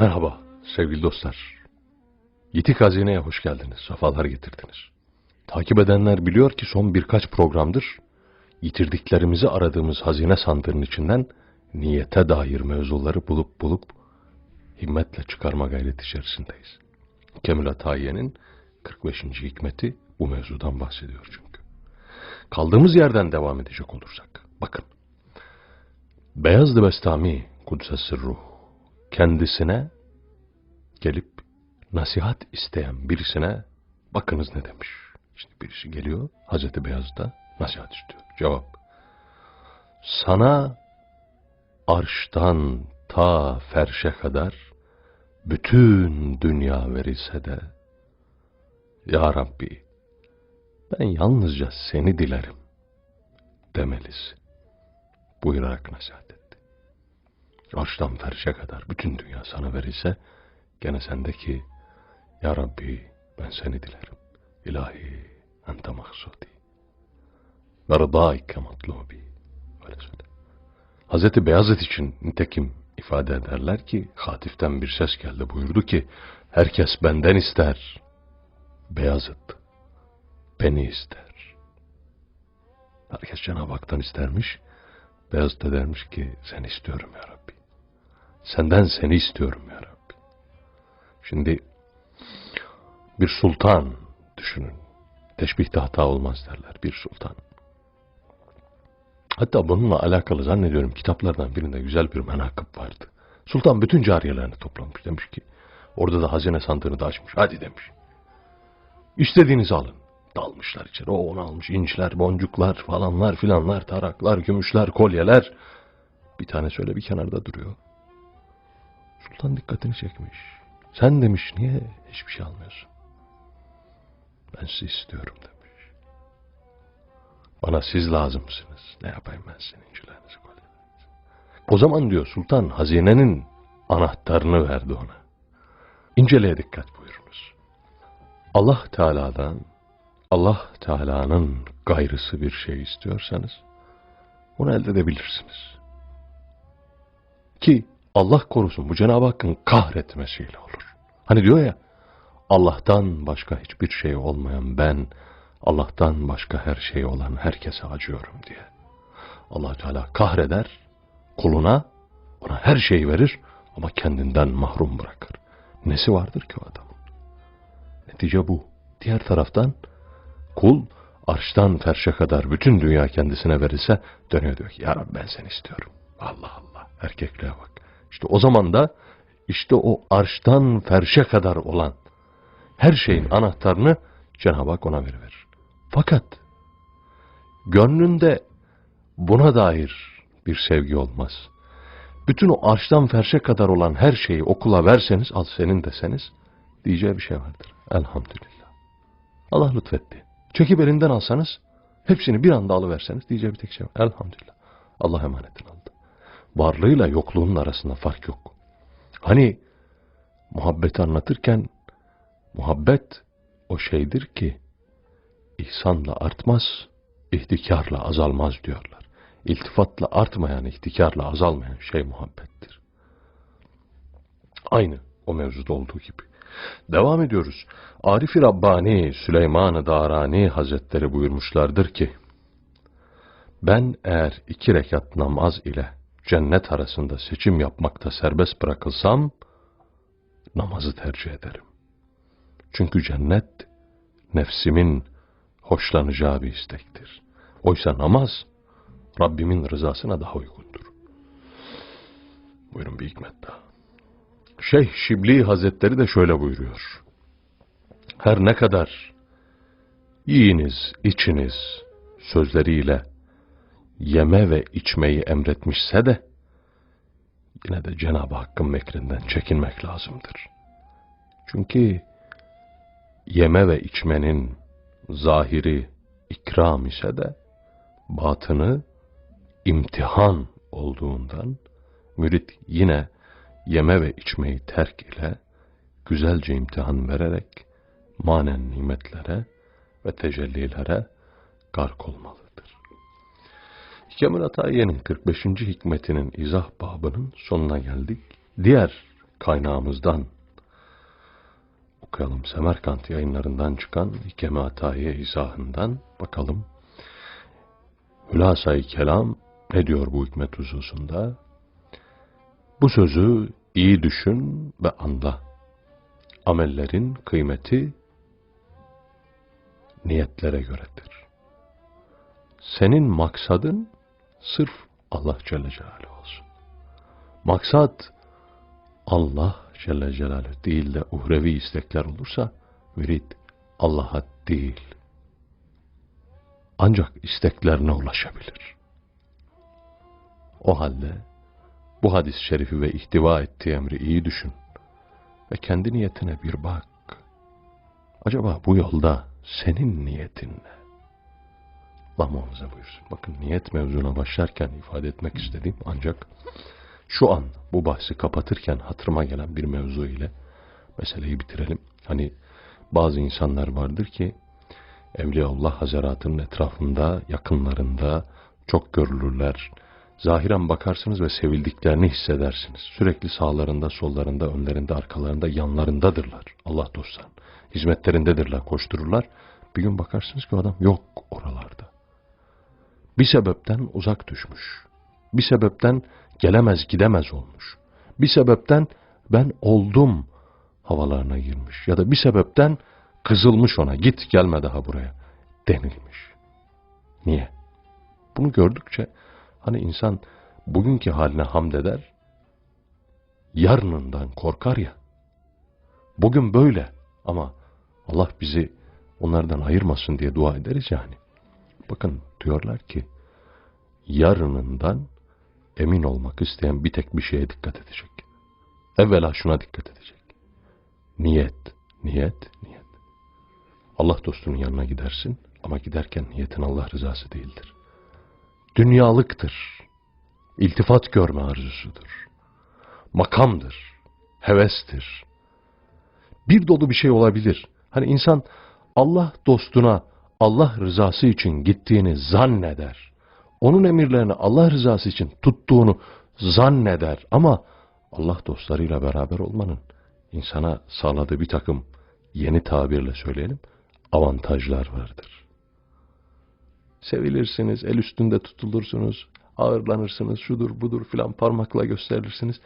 Merhaba sevgili dostlar. Yitik Hazine'ye hoş geldiniz, sefalar getirdiniz. Takip edenler biliyor ki son birkaç programdır yitirdiklerimizi aradığımız hazine sandığının içinden niyete dair mevzuları bulup bulup himmetle çıkarma gayreti içerisindeyiz. Kemül Atayiye'nin 45. hikmeti bu mevzudan bahsediyor çünkü. Kaldığımız yerden devam edecek olursak, bakın. Beyazlı Bestami Kudüs'e sırruh kendisine gelip nasihat isteyen birisine bakınız ne demiş. İşte birisi geliyor Hazreti Beyaz'da nasihat istiyor. Cevap. Sana arştan ta ferşe kadar bütün dünya verilse de Ya Rabbi ben yalnızca seni dilerim demelisin. Buyurarak nasihat. Arştan ferşe kadar bütün dünya sana verilse gene sendeki Ya Rabbi ben seni dilerim. İlahi ente maksudi. Ve rıdaike matlubi. Öyle söyle. Hazreti Beyazıt için nitekim ifade ederler ki hatiften bir ses geldi buyurdu ki herkes benden ister. Beyazıt beni ister. Herkes Cenab-ı Hak'tan istermiş. Beyazıt da dermiş ki seni istiyorum ya Rabbi. Senden seni istiyorum ya Rabbi. Şimdi bir sultan düşünün. Teşbihte hata olmaz derler bir sultan. Hatta bununla alakalı zannediyorum kitaplardan birinde güzel bir menakıb vardı. Sultan bütün cariyelerini toplamış demiş ki orada da hazine sandığını da açmış. Hadi demiş. İstediğinizi alın. Dalmışlar içeri. O onu almış. inçler, boncuklar falanlar filanlar, taraklar, gümüşler, kolyeler. Bir tane şöyle bir kenarda duruyor. Sultan dikkatini çekmiş. Sen demiş niye hiçbir şey almıyorsun? Ben sizi istiyorum demiş. Bana siz lazımsınız. Ne yapayım ben senin incilerinizi kolyelerinizi. O zaman diyor sultan hazinenin anahtarını verdi ona. İnceleye dikkat buyurunuz. Allah Teala'dan Allah Teala'nın gayrısı bir şey istiyorsanız onu elde edebilirsiniz. Ki Allah korusun bu Cenab-ı Hakk'ın kahretmesiyle olur. Hani diyor ya Allah'tan başka hiçbir şey olmayan ben Allah'tan başka her şey olan herkese acıyorum diye. allah Teala kahreder kuluna ona her şeyi verir ama kendinden mahrum bırakır. Nesi vardır ki o adamın? Netice bu. Diğer taraftan kul arştan ferşe kadar bütün dünya kendisine verilse dönüyor diyor ki Ya Rabbi ben seni istiyorum. Allah Allah erkekliğe bak. İşte o zaman da işte o arştan ferşe kadar olan her şeyin anahtarını Cenab-ı Hak ona veriverir. Fakat gönlünde buna dair bir sevgi olmaz. Bütün o arştan ferşe kadar olan her şeyi okula verseniz, al senin deseniz, diyeceği bir şey vardır. Elhamdülillah. Allah lütfetti. Çekip elinden alsanız, hepsini bir anda alıverseniz diyeceği bir tek şey var. Elhamdülillah. Allah emanetini aldı. Varlığıyla yokluğunun arasında fark yok. Hani muhabbeti anlatırken muhabbet o şeydir ki ihsanla artmaz, ihtikarla azalmaz diyorlar. İltifatla artmayan, ihtikarla azalmayan şey muhabbettir. Aynı o mevzuda olduğu gibi. Devam ediyoruz. Arif-i Rabbani Süleyman-ı Darani Hazretleri buyurmuşlardır ki, ben eğer iki rekat namaz ile cennet arasında seçim yapmakta serbest bırakılsam, namazı tercih ederim. Çünkü cennet, nefsimin hoşlanacağı bir istektir. Oysa namaz, Rabbimin rızasına daha uygundur. Buyurun bir hikmet daha. Şeyh Şibli Hazretleri de şöyle buyuruyor. Her ne kadar yiyiniz, içiniz sözleriyle yeme ve içmeyi emretmişse de yine de Cenab-ı Hakk'ın mekrinden çekinmek lazımdır. Çünkü yeme ve içmenin zahiri ikram ise de batını imtihan olduğundan mürit yine yeme ve içmeyi terk ile güzelce imtihan vererek manen nimetlere ve tecellilere gark olmalıdır. Kemal Atayiye'nin 45. hikmetinin izah babının sonuna geldik. Diğer kaynağımızdan okuyalım. Semerkant yayınlarından çıkan Hikeme Atayiye izahından bakalım. Hülasa-i Kelam ne diyor bu hikmet hususunda? Bu sözü iyi düşün ve anla. Amellerin kıymeti niyetlere göredir. Senin maksadın sırf Allah Celle Celaluhu olsun. Maksat Allah Celle Celaluhu değil de uhrevi istekler olursa mürid Allah'a değil. Ancak isteklerine ulaşabilir. O halde bu hadis-i şerifi ve ihtiva ettiği emri iyi düşün ve kendi niyetine bir bak. Acaba bu yolda senin niyetin ne? Allah muhafaza buyursun. Bakın niyet mevzuna başlarken ifade etmek istediğim ancak şu an bu bahsi kapatırken hatırıma gelen bir mevzu ile meseleyi bitirelim. Hani bazı insanlar vardır ki Evliyaullah Hazaratı'nın etrafında, yakınlarında çok görülürler. Zahiren bakarsınız ve sevildiklerini hissedersiniz. Sürekli sağlarında, sollarında, önlerinde, arkalarında, yanlarındadırlar. Allah dostlar. Hizmetlerindedirler, koştururlar. Bir gün bakarsınız ki adam yok oralarda. Bir sebepten uzak düşmüş. Bir sebepten gelemez gidemez olmuş. Bir sebepten ben oldum havalarına girmiş. Ya da bir sebepten kızılmış ona git gelme daha buraya denilmiş. Niye? Bunu gördükçe hani insan bugünkü haline hamd eder, yarınından korkar ya. Bugün böyle ama Allah bizi onlardan ayırmasın diye dua ederiz yani. Bakın diyorlar ki yarınından emin olmak isteyen bir tek bir şeye dikkat edecek. Evvela şuna dikkat edecek. Niyet, niyet, niyet. Allah dostunun yanına gidersin ama giderken niyetin Allah rızası değildir. Dünyalıktır. İltifat görme arzusudur. Makamdır. Hevestir. Bir dolu bir şey olabilir. Hani insan Allah dostuna Allah rızası için gittiğini zanneder. Onun emirlerini Allah rızası için tuttuğunu zanneder. Ama Allah dostlarıyla beraber olmanın insana sağladığı bir takım yeni tabirle söyleyelim avantajlar vardır. Sevilirsiniz, el üstünde tutulursunuz, ağırlanırsınız, şudur budur filan parmakla gösterirsiniz.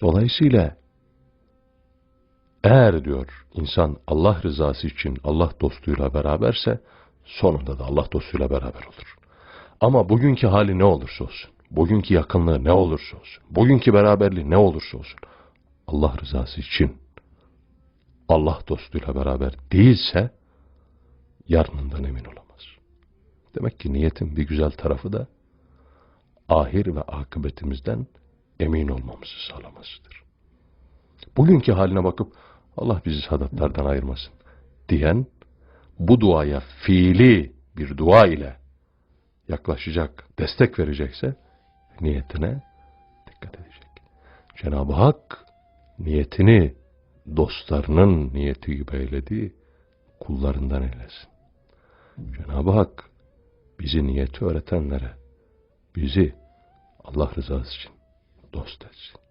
Dolayısıyla eğer diyor insan Allah rızası için Allah dostuyla beraberse sonunda da Allah dostuyla beraber olur. Ama bugünkü hali ne olursa olsun, bugünkü yakınlığı ne olursa olsun, bugünkü beraberliği ne olursa olsun Allah rızası için Allah dostuyla beraber değilse yarınından emin olamaz. Demek ki niyetin bir güzel tarafı da ahir ve akıbetimizden emin olmamızı sağlamasıdır. Bugünkü haline bakıp Allah bizi sadatlardan ayırmasın diyen bu duaya fiili bir dua ile yaklaşacak, destek verecekse niyetine dikkat edecek. Cenab-ı Hak niyetini dostlarının niyeti gibi eylediği kullarından eylesin. Cenab-ı Hak bizi niyeti öğretenlere bizi Allah rızası için dost etsin.